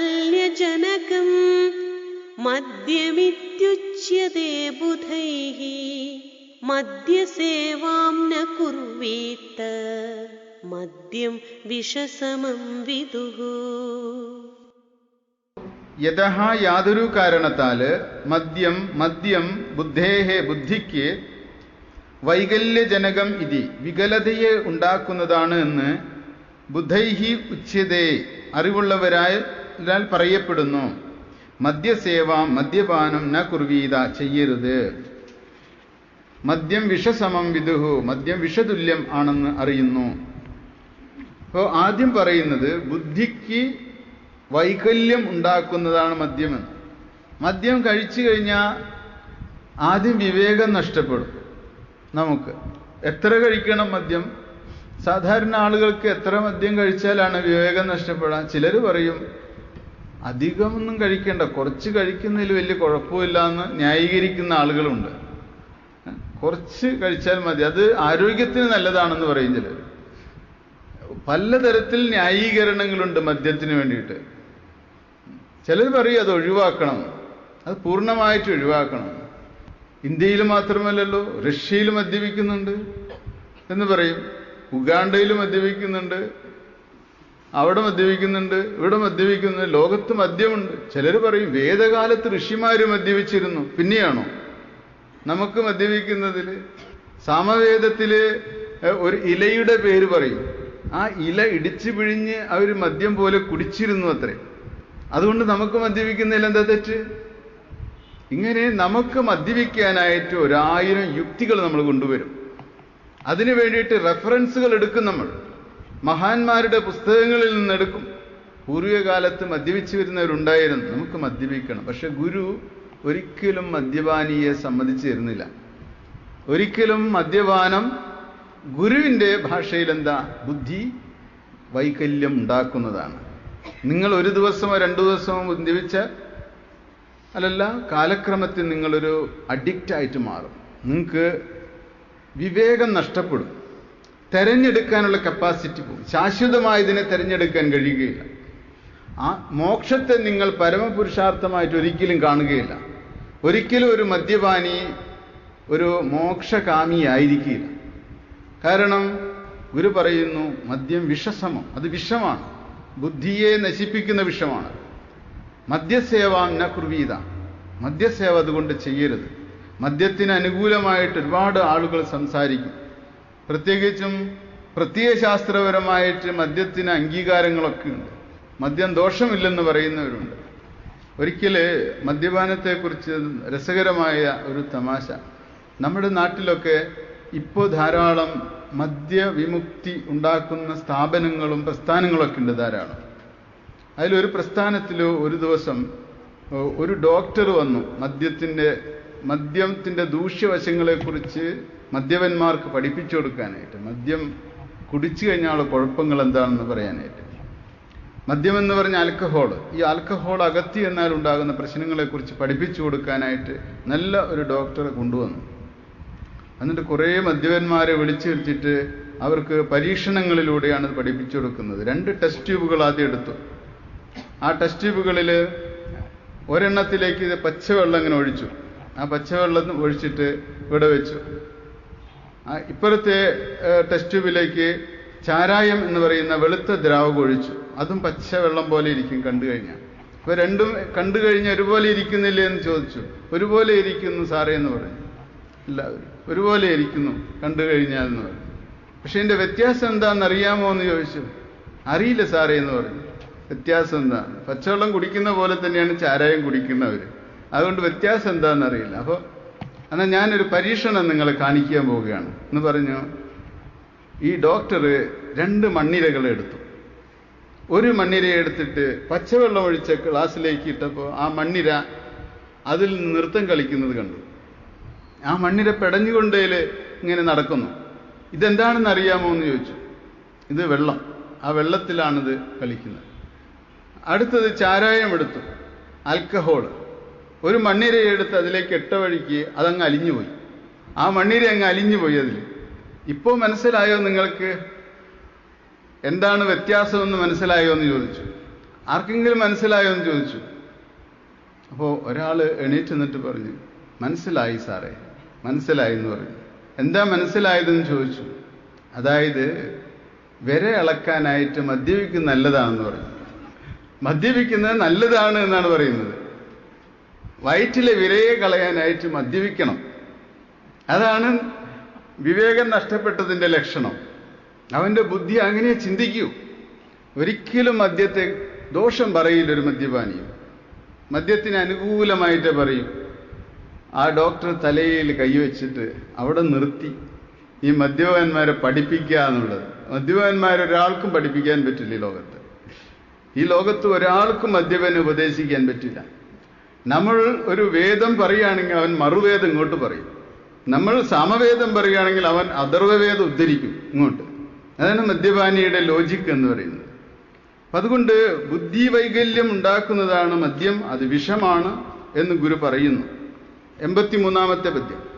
बुद्धेर्वैकल्यजनकम् मद्यमित्युच्यते बुधैः मद्यसेवां न कुर्वीत मद्यं विषसमं विदुः യഥ യാതൊരു കാരണത്താല് മദ്യം മദ്യം ബുദ്ധേഹെ ബുദ്ധിക്ക് വൈകല്യജനകം ഇതി വികലതയെ ഉണ്ടാക്കുന്നതാണ് എന്ന് ബുദ്ധൈഹി ഉച്യതേ അറിവുള്ളവരായാൽ പറയപ്പെടുന്നു. മദ്യസേവ മദ്യപാനം ന കുർവീത ചെയ്യരുത്. മദ്യം വിഷസമം വിദുഹു മദ്യം വിഷതുല്യം ആണെന്ന് അറിയുന്നു. അപ്പോൾ ആദ്യം പറയുന്നത് ബുദ്ധിക്ക് വൈകല്യം ഉണ്ടാക്കുന്നതാണ് മദ്യമെന്ന് മദ്യം കഴിച്ചു കഴിഞ്ഞാൽ ആദ്യം വിവേകം നഷ്ടപ്പെടും. നമുക്ക് എത്ര കഴിക്കണം മദ്യം? സാധാരണ ആളുകൾക്ക് എത്ര മദ്യം കഴിച്ചാലാണ് വിവേകം നഷ്ടപ്പെടാൻ ചിലർ പറയും അധികമൊന്നും കഴിക്കേണ്ട കുറച്ച് കഴിക്കുന്നതിൽ വലിയ കുഴപ്പമില്ല എന്ന് ന്യായീകരിക്കുന്ന ആളുകളുണ്ട്. കുറച്ച് കഴിച്ചാൽ മതി. അത് ആരോഗ്യത്തിന് നല്ലതാണെന്ന് പറയും ചിലർ പലതരത്തിൽ ന്യായീകരണങ്ങളുണ്ട് മദ്യത്തിന് വേണ്ടിയിട്ട്. ചിലർ പറയും അത് ഒഴിവാക്കണം. അത് പൂർണമായിട്ട് ഒഴിവാക്കണം. ഇന്ത്യയിൽ മാത്രമല്ലല്ലോ റഷ്യയിൽ മദ്യപിക്കുന്നുണ്ട് എന്ന് പറയും. ഉഗാണ്ടയിൽ മദ്യപിക്കുന്നുണ്ട് അവിടെ മദ്യപിക്കുന്നുണ്ട് ഇവിടെ മദ്യപിക്കുന്നുണ്ട് ലോകത്ത് മദ്യമുണ്ട്. ചിലർ പറയും വേദകാലത്ത് ഋഷിമാര് മദ്യപിച്ചിരുന്നു. പിന്നെയാണോ? നമുക്ക് മദ്യപിക്കുന്നതിൽ സാമവേദത്തിൽ ഒരു ഇലയുടെ പേര് പറയും. ആ ഇല ഇടിച്ചു പിഴിഞ്ഞ് അവർ മദ്യം പോലെ കുടിച്ചിരുന്നു അത്രേ. അതുകൊണ്ട് നമുക്ക് മദ്യപിക്കുന്നതിൽ എന്താ തെറ്റ്? ഇങ്ങനെ നമുക്ക് മദ്യപിക്കാനായിട്ട് ഒരായിരം യുക്തികൾ നമ്മൾ കൊണ്ടുവരും. അതിനു വേണ്ടിയിട്ട് റെഫറൻസുകൾ എടുക്കും നമ്മൾ. മഹാന്മാരുടെ പുസ്തകങ്ങളിൽ നിന്നെടുക്കും. പൂർവകാലത്ത് മദ്യപിച്ചു വരുന്നവരുണ്ടായിരുന്നു. നമുക്ക് മദ്യപിക്കണം. പക്ഷെ ഗുരു ഒരിക്കലും മദ്യപാനിയെ സമ്മതിച്ചു തരുന്നില്ല. ഒരിക്കലും മദ്യപാനം ഗുരുവിന്റെ ഭാഷയിൽ എന്താ ബുദ്ധി വൈകല്യം ഉണ്ടാക്കുന്നതാണ്. നിങ്ങൾ ഒരു ദിവസമോ രണ്ടു ദിവസമോ മദ്യപിച്ച അല്ലല്ല കാലക്രമത്തിൽ നിങ്ങളൊരു അഡിക്റ്റായിട്ട് മാറും. നിങ്ങൾക്ക് വിവേകം നഷ്ടപ്പെടും. തെരഞ്ഞെടുക്കാനുള്ള കപ്പാസിറ്റി പോകും. ശാശ്വതമായതിനെ തെരഞ്ഞെടുക്കാൻ കഴിയുകയില്ല. ആ മോക്ഷത്തെ നിങ്ങൾ പരമപുരുഷാർത്ഥമായിട്ട് ഒരിക്കലും കാണുകയില്ല. ഒരിക്കലും ഒരു മദ്യപാനി ഒരു മോക്ഷകാമിയായിരിക്കില്ല കാരണം ഗുരു പറയുന്നു മദ്യം വിഷസമം. അത് വിഷമാണ്. ബുദ്ധിയെ നശിപ്പിക്കുന്ന വിഷമാണ്. മദ്യസേവാം ന കുർവീത. മദ്യസേവ അതുകൊണ്ട് ചെയ്യരുത്. മദ്യത്തിന് അനുകൂലമായിട്ട് ഒരുപാട് ആളുകൾ സംസാരിക്കും. പ്രത്യേകിച്ചും പ്രത്യയശാസ്ത്രപരമായിട്ട് മദ്യത്തിന് അംഗീകാരങ്ങളൊക്കെ ഉണ്ട്. മദ്യം ദോഷമില്ലെന്ന് പറയുന്നവരുണ്ട്. ഒരിക്കൽ മദ്യപാനത്തെക്കുറിച്ച് രസകരമായ ഒരു തമാശ. നമ്മുടെ നാട്ടിലൊക്കെ ഇപ്പോൾ ധാരാളം മദ്യവിമുക്തി ഉണ്ടാക്കുന്ന സ്ഥാപനങ്ങളും പ്രസ്ഥാനങ്ങളൊക്കെ ഉണ്ട് ധാരാളം. അതിലൊരു പ്രസ്ഥാനത്തിൽ ഒരു ദിവസം ഒരു ഡോക്ടർ വന്നു മദ്യത്തിന്റെ മദ്യത്തിന്റെ ദൂഷ്യവശങ്ങളെക്കുറിച്ച് മദ്യപന്മാർക്ക് പഠിപ്പിച്ചു കൊടുക്കാനായിട്ട് മദ്യം കുടിച്ചു കഴിഞ്ഞാലുള്ള കുഴപ്പങ്ങൾ എന്താണെന്ന് പറയാനായിട്ട്. മദ്യം എന്ന് പറഞ്ഞ ആൽക്കഹോൾ ഈ ആൽക്കഹോൾ അകത്തി എന്നാൽ ഉണ്ടാകുന്ന പ്രശ്നങ്ങളെക്കുറിച്ച് പഠിപ്പിച്ചു കൊടുക്കാനായിട്ട് നല്ല ഒരു ഡോക്ടറെ കൊണ്ടുവന്നു. എന്നിട്ട് കുറേ മദ്യപന്മാരെ വിളിച്ചു വരുത്തിയിട്ട് അവർക്ക് പരീക്ഷണങ്ങളിലൂടെയാണ് പഠിപ്പിച്ചു കൊടുക്കുന്നത്. രണ്ട് ടെസ്റ്റ് ട്യൂബുകൾ ആദ്യം എടുത്തു. ആ ടെസ്റ്റ് ട്യൂബുകളിൽ ഒരെണ്ണത്തിലേക്ക് പച്ചവെള്ളം ഇങ്ങനെ ഒഴിച്ചു. ആ പച്ചവെള്ളം ഒഴിച്ചിട്ട് ഇവിടെ വെച്ചു. ഇപ്പോഴത്തെ ടെസ്റ്റ് ട്യൂബിലേക്ക് ചാരായം എന്ന് പറയുന്ന വെളുത്ത ദ്രാവകം ഒഴിച്ചു. അതും പച്ചവെള്ളം പോലെ ഇരിക്കും കണ്ടു കഴിഞ്ഞാൽ. അപ്പൊ രണ്ടും കണ്ടു കഴിഞ്ഞാൽ ഒരുപോലെ ഇരിക്കുന്നില്ലേ എന്ന് ചോദിച്ചു. ഒരുപോലെ ഇരിക്കുന്നു സാറേ എന്ന് പറഞ്ഞു. എല്ലാവരും ഒരുപോലെ ഇരിക്കുന്നു കണ്ടു കഴിഞ്ഞാൽ എന്ന് പറഞ്ഞു. പക്ഷെ എന്റെ വ്യത്യാസം എന്താണെന്ന് അറിയാമോ എന്ന് ചോദിച്ചു. അറിയില്ല സാറേ എന്ന് പറഞ്ഞു. വ്യത്യാസം എന്താണ് പച്ചവെള്ളം കുടിക്കുന്ന പോലെ തന്നെയാണ് ചാരായം കുടിക്കുന്നവർ അതുകൊണ്ട് വ്യത്യാസം എന്താണെന്നറിയില്ല. അപ്പോൾ എന്നാൽ ഞാനൊരു പരീക്ഷണം നിങ്ങളെ കാണിക്കാൻ പോവുകയാണ്. എന്ന് പറഞ്ഞു ഈ ഡോക്ടർ രണ്ട് മണ്ണിരകൾ എടുത്തു. ഒരു മണ്ണിര എടുത്തിട്ട് പച്ചവെള്ളം ഒഴിച്ച ഗ്ലാസ്സിലേക്ക് ഇട്ടപ്പോൾ ആ മണ്ണിര അതിൽ നൃത്തം കളിക്കുന്നത് കണ്ടു. ആ മണ്ണിര പെടഞ്ഞുകൊണ്ടേൽ ഇങ്ങനെ നടക്കുന്നു. ഇതെന്താണെന്ന് അറിയാമോ എന്ന് ചോദിച്ചു. ഇത് വെള്ളം. ആ വെള്ളത്തിലാണിത് കളിക്കുന്നത്. അടുത്തത് ചാരായം എടുത്തു. ആൽക്കഹോൾ ഒരു മണ്ണിര എടുത്ത് അതിലേക്ക് ഇട്ട വഴിക്ക് അതങ്ങ് അലിഞ്ഞുപോയി. ആ മണ്ണിര അങ്ങ് അലിഞ്ഞുപോയി അതിൽ ഇപ്പോൾ മനസ്സിലായോ നിങ്ങൾക്ക്? എന്താണ് വ്യത്യാസമെന്ന് മനസ്സിലായോ എന്ന് ചോദിച്ചു. ആർക്കെങ്കിലും മനസ്സിലായോ എന്ന് ചോദിച്ചു. അപ്പോൾ ഒരാൾ എണീറ്റ് നിന്നിട്ട് പറഞ്ഞു മനസ്സിലായി സാറേ മനസ്സിലായി എന്ന് പറഞ്ഞു. എന്താ മനസ്സിലായതെന്ന് ചോദിച്ചു. അതായത് വിര ഇളക്കാനായിട്ട് മദ്യപിക്കുന്നത് നല്ലതാണെന്ന് പറഞ്ഞു. മദ്യപിക്കുന്നത് നല്ലതാണ് എന്നാണ് പറയുന്നത്. വയറ്റിലെ വിരയെ കളയാനായിട്ട് മദ്യപിക്കണം. അതാണ് വിവേകം നഷ്ടപ്പെട്ടതിന്റെ ലക്ഷണം. അവന്റെ ബുദ്ധി അങ്ങനെ ചിന്തിക്കൂ. ഒരിക്കലും മദ്യത്തെ ദോഷം പറയില്ല ഒരു മദ്യപാനിയും മദ്യത്തിന് അനുകൂലമായിട്ട് പറയും. ആ ഡോക്ടർ തലയിൽ കൈവച്ചിട്ട് അവിടെ നിർത്തി. ഈ മദ്യപന്മാരെ പഠിപ്പിക്കുക എന്നുള്ളത്. മദ്യപന്മാരൊരാൾക്കും പഠിപ്പിക്കാൻ പറ്റില്ല ഈ ലോകത്ത്. ഈ ലോകത്ത് ഒരാൾക്കും മദ്യപനെ ഉപദേശിക്കാൻ പറ്റില്ല. നമ്മൾ ഒരു വേദം പറയുകയാണെങ്കിൽ അവൻ മറുവേദം ഇങ്ങോട്ട് പറയും. നമ്മൾ സമവേദം പറയുകയാണെങ്കിൽ അവൻ അഥർവവേദം ഉദ്ധരിക്കും ഇങ്ങോട്ട്. അതാണ് മദ്യപാനിയുടെ ലോജിക്ക് എന്ന് പറയുന്നത്. അതുകൊണ്ട് ബുദ്ധി വൈകല്യം ഉണ്ടാക്കുന്നതാണ് മദ്യം അത് വിഷമാണ് എന്ന് ഗുരു പറയുന്നു. എൺപത്തി മൂന്നാമത്തെ പദ്യം.